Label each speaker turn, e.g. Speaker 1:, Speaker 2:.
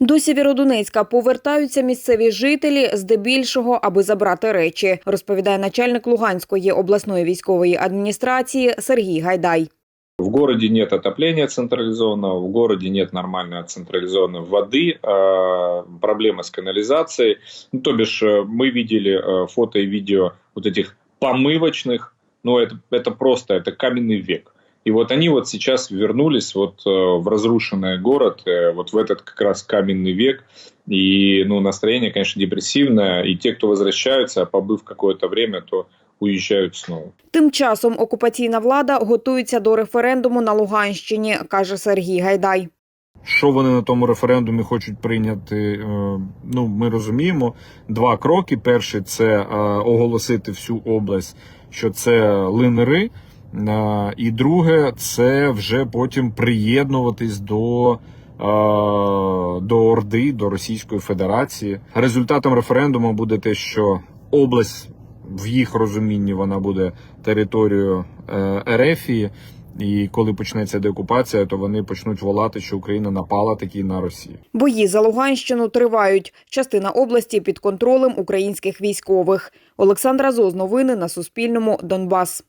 Speaker 1: До Сєвєродонецька повертаються місцеві жителі здебільшого, аби забрати речі, розповідає начальник Луганської обласної військової адміністрації Сергій Гайдай.
Speaker 2: В городе нет отопления централизованного, в городе нет нормальной централизованной воды, э, проблемы с канализацией. Ну, то бишь, э, мы видели э, фото и видео вот этих помывочных, ну, это, это просто, это каменный век. И вот они вот сейчас вернулись вот э, в разрушенный город, э, вот в этот как раз каменный век. И, ну, настроение, конечно, депрессивное. И те, кто возвращаются, побыв какое-то время, то уезжают снова.
Speaker 1: Тим часом окупаційна влада готується до референдуму на Луганщині, каже Сергій Гайдай.
Speaker 3: Що вони на тому референдумі хочуть прийняти? е, Ну, ми розуміємо. Два кроки. Перший це е, оголосити всю область, що це линери. Е, І друге, це вже потім приєднуватись до, е, до Орди, до Російської Федерації. Результатом референдуму буде те, що область в їх розумінні вона буде територією е, Ерефії. І коли почнеться деокупація, то вони почнуть волати, що Україна напала таки на Росію.
Speaker 1: Бої за Луганщину тривають. Частина області під контролем українських військових. Олександра Зоз. Новини на Суспільному. Донбас.